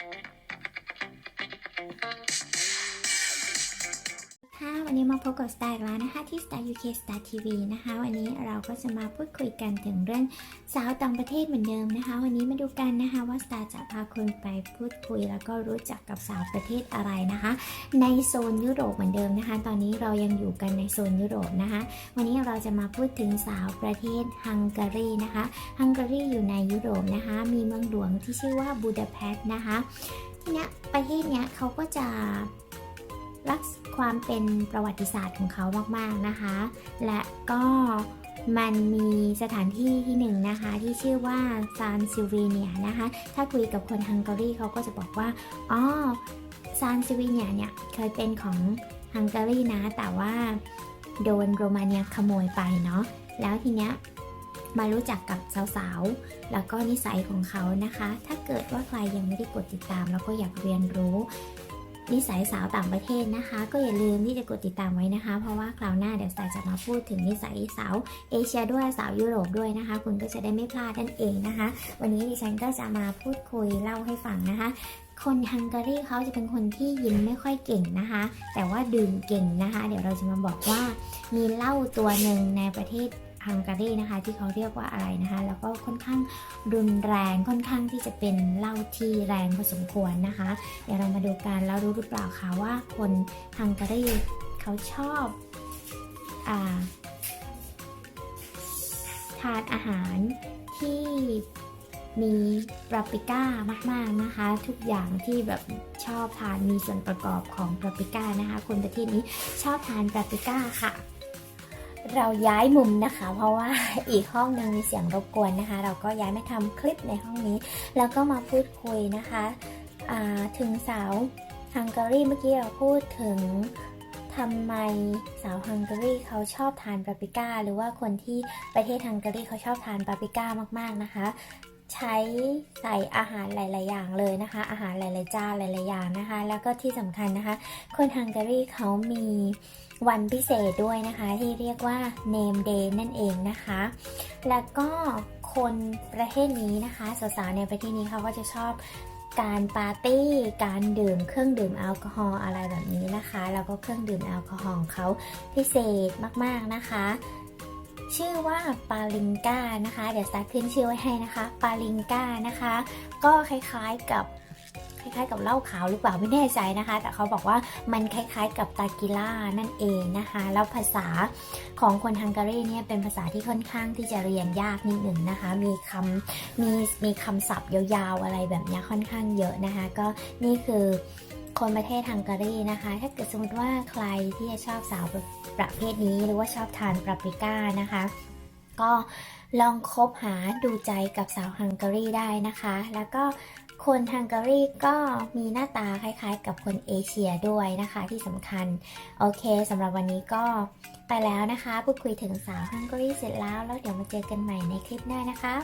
Thank you. ค่ะวันนี้มาพบกับ Star อีกแล้วนะคะที่ Star UK Star TV นะคะ วันนี้เราก็จะมาพูดคุยกันถึงเรื่องสาวต่างประเทศเหมือนเดิมนะคะ วันนี้มาดูกันนะคะว่า Star จะพาคุณไปพูดคุย แล้วก็รู้จักกับสาวประเทศอะไรนะคะ ในโซนยุโรปเหมือนเดิมนะคะ ตอนนี้เรายังอยู่กันในโซนยุโรปนะคะ วันนี้เราจะมาพูดถึงสาวประเทศฮังการีนะคะฮังการีอยู่ในยุโรปนะคะ มีเมืองหลวงที่ชื่อว่าบูดาเปสต์นะคะทีนี้ประเทศเนี้ยเขาก็จะ รักความเป็นประวัติศาสตร์ของเขามากๆนะคะ และก็มันมีสถานที่ที่หนึ่งนะคะ ที่ชื่อว่าซานซิลเวเนียนะคะ ถ้าคุยกับคนฮังการีเขาก็จะบอกว่าอ๋อซานซิลเวเนียเนี่ยเคยเป็นของฮังการีนะ แต่ว่าโดนโรมาเนียขโมยไปเนาะแล้วทีเนี้ยมารู้จักกับสาวๆ แล้วก็นิสัยของเขานะคะ ถ้าเกิดว่าใครยังไม่ได้กดติดตาม แล้วก็อยากเรียนรู้ นิสัยสาวต่างประเทศนะคะ ก็อย่าลืมที่จะกดติดตามไว้นะคะ เพราะว่าคราวหน้าเดี๋ยวสายจะมาพูดถึงนิสัยสาวเอเชียด้วยสาวยุโรปด้วยนะคะ คุณก็จะได้ไม่พลาดนั่นเองนะคะ วันนี้ดิฉันก็จะมาพูดคุยเล่าให้ฟังนะคะคนฮังการีเขาจะเป็นคนที่ยิ้มไม่ค่อยเก่งนะคะ แต่ว่าดื่มเก่งนะคะ เดี๋ยวเราจะมาบอกว่ามีเหล้าตัวหนึ่งในประเทศ ฮังการีนะคะ ที่เขาเรียกว่าอะไรนะคะ แล้วก็ค่อนข้างรุนแรงค่อนข้างที่จะเป็นเหล้าที่แรงพอสมควรนะคะ เดี๋ยวเรามาดูกันแล้วรู้หรือเปล่าคะว่าคนฮังการีเขาชอบอาทานอาหารที่มีปาปริก้ามาก ๆ นะคะ ทุกอย่างที่แบบชอบทานมีส่วนประกอบของปาปริก้านะคะ คนประเทศนี้ชอบทานปาปริก้าค่ะ เราย้ายมุมนะคะ เพราะว่าอีกห้องนึงมีเสียงรบกวนนะคะ เราก็ย้ายมาทำคลิปในห้องนี้ แล้วก็มาพูดคุยนะคะถึงสาวฮังการีเมื่อกี้เราพูดถึงทำไมสาวฮังการีเขาชอบทานปาปริก้า หรือว่าคนที่ประเทศฮังการีเขาชอบทานปาปริก้ามากๆนะคะ ใช้ใส่อาหารหลาย ๆ อย่างเลยนะคะ อาหารหลาย ๆ จานหลาย ๆ อย่างนะคะ แล้วก็ที่สำคัญนะคะ คนฮังการีเขามีวันพิเศษด้วยนะคะ ที่เรียกว่า Name Day นั่นเองนะคะ แล้วก็คนประเทศนี้นะคะสาวๆในประเทศนี้เขาก็จะชอบการปาร์ตี้ การดื่มเครื่องดื่มแอลกอฮอล์อะไรแบบนี้นะคะ แล้วก็เครื่องดื่มแอลกอฮอล์เขาพิเศษมากๆนะคะ ชื่อว่าปาลิงกานะคะ เดี๋ยวสตาร์ขึ้นชื่อไว้ให้นะคะ ปาลิงกานะคะ ก็คล้ายๆกับคล้ายๆกับเหล้าขาวหรือเปล่าไม่แน่ใจนะคะ แต่เขาบอกว่ามันคล้ายๆ กับตากิล่านั่นเองนะคะ แล้วภาษาของคนฮังการีเนี่ยเป็นภาษาที่ค่อนข้างที่จะเรียนยากนิดหนึ่งนะคะ มีคำมีมีคำศัพท์ยาวๆอะไรแบบนี้ค่อนข้างเยอะนะคะ ก็นี่คือ คนประเทศฮังการีนะคะ ถ้าเกิดสมมติว่าใครที่ชอบสาวประเภทนี้หรือว่าชอบทานปาปริก้านะคะ ก็ลองคบหาดูใจกับสาวฮังการีได้นะคะ แล้วก็คนฮังการีก็มีหน้าตาคล้ายๆ กับคนเอเชียด้วยนะคะที่สำคัญ โอเคสำหรับวันนี้ก็ไปแล้วนะคะพูดคุยถึงสาวฮังการีเสร็จแล้ว แล้วเดี๋ยวมาเจอกันใหม่ในคลิปหน้านะคะ